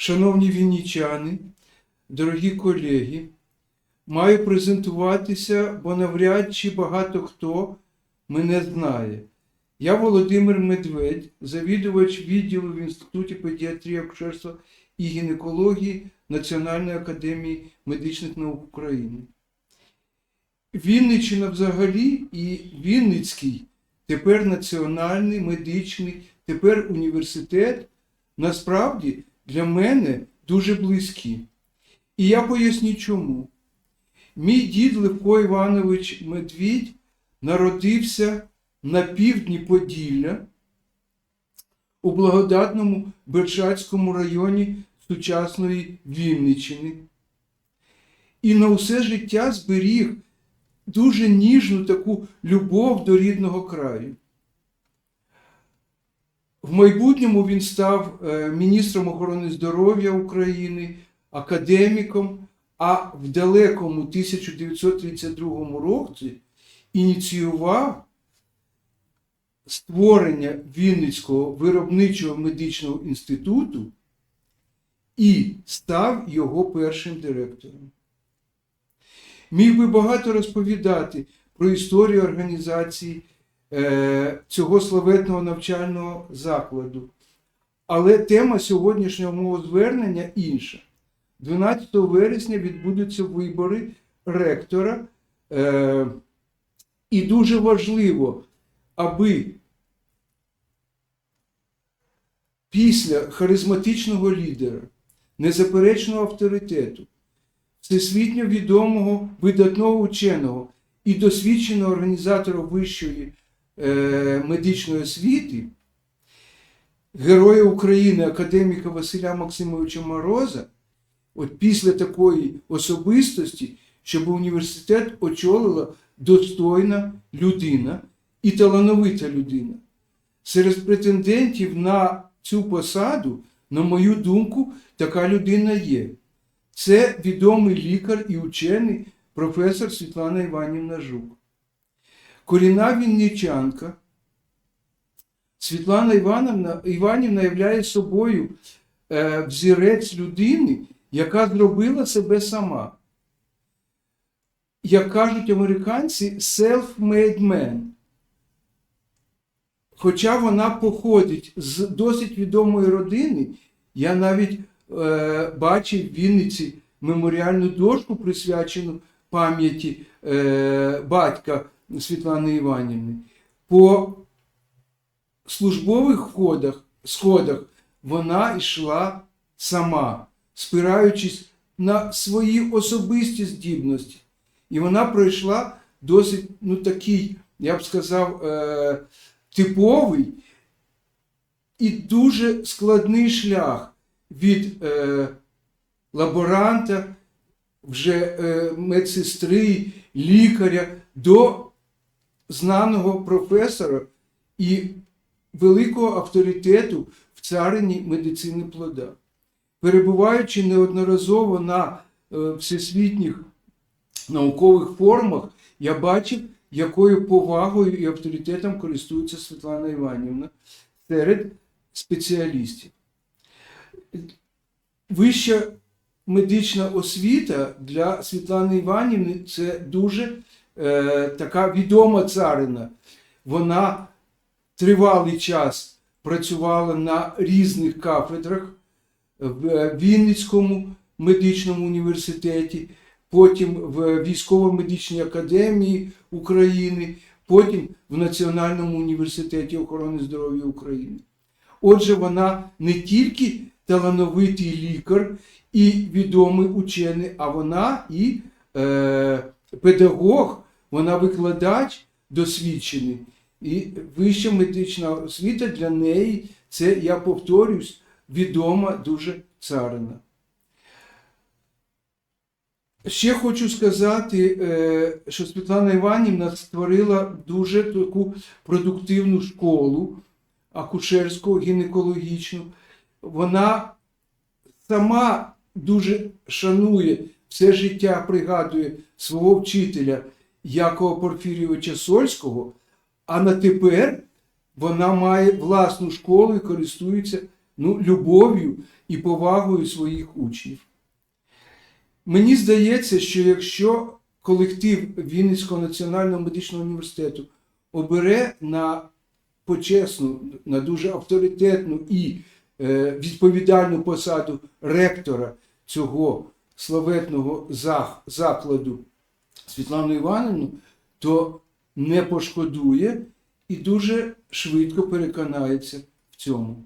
Шановні віннічани, дорогі колеги, маю презентуватися, бо навряд чи багато хто мене знає. Я Володимир Медведь, завідувач відділу в Інституті педіатрії, акушерства і гінекології Національної академії медичних наук України. Вінниччина взагалі і Вінницький, тепер національний медичний, тепер університет, насправді для мене дуже близькі. І я поясню чому. Мій дід Левко Іванович Медвідь народився на півдні Поділля у благодатному Бершацькому районі сучасної Вінниччини. І на усе життя зберіг дуже ніжну таку любов до рідного краю. В майбутньому він став е, міністром охорони здоров'я України, академіком, а в далекому 1932 році ініціював створення Вінницького виробничого медичного інституту і став його першим директором. Міг би багато розповідати про історію організації цього славетного навчального закладу. Але тема сьогоднішнього мого звернення інша. 12 вересня відбудуться вибори ректора, е, і дуже важливо, аби після харизматичного лідера, незаперечного авторитету, всесвітньо відомого видатного ученого і досвідченого організатора вищої е, медичної освіти, Героя України, академіка Василя Максимовича Мороза, от після такої особистості, щоб університет очолила достойна людина і талановита людина. Серед претендентів на цю посаду, на мою думку, така людина є. Це відомий лікар і учений професор Світлана Іванівна Жук. Корінна вінничанка Світлана Івановна, Іванівна являє собою е, взірець людини, яка зробила себе сама. Як кажуть американці, self-made man. Хоча вона походить з досить відомої родини, я навіть е, бачив в Вінниці меморіальну дошку, присвячену пам'яті е, батька Світлани Іванівни. По службових ходах, сходах вона йшла сама, спираючись на свої особисті здібності. І вона пройшла досить ну, такий, я б сказав, е, типовий і дуже складний шлях від е, лаборанта, вже е, медсестри, лікаря до знаного професора і великого авторитету в царині медицини плода. Перебуваючи неодноразово на е, всесвітніх наукових форумах, я бачив, якою повагою і авторитетом користується Світлана Іванівна серед спеціалістів. Вища медична освіта для Світлани Іванівни це дуже е, така відома царина. Вона тривалий час працювала на різних кафедрах в Вінницькому медичному університеті, потім в Військово-медичній академії України, потім в Національному університеті охорони здоров'я України. Отже, вона не тільки талановитий лікар і відомий учений, а вона і е, педагог, вона викладач досвідчений. І вища медична освіта для неї це, я повторюсь, відома дуже царина. Ще хочу сказати, е, що Світлана Іванівна створила дуже таку продуктивну школу акушерську, гінекологічну. Вона сама дуже шанує все життя, пригадує свого вчителя Якова Порфірійовича Сольського, а на тепер вона має власну школу і користується ну, любов'ю і повагою своїх учнів. Мені здається, що якщо колектив Вінницького національного медичного університету обере на почесну, на дуже авторитетну і е, відповідальну посаду ректора цього славетного закладу Світлану Іванівну, то не пошкодує і дуже швидко переконається в цьому.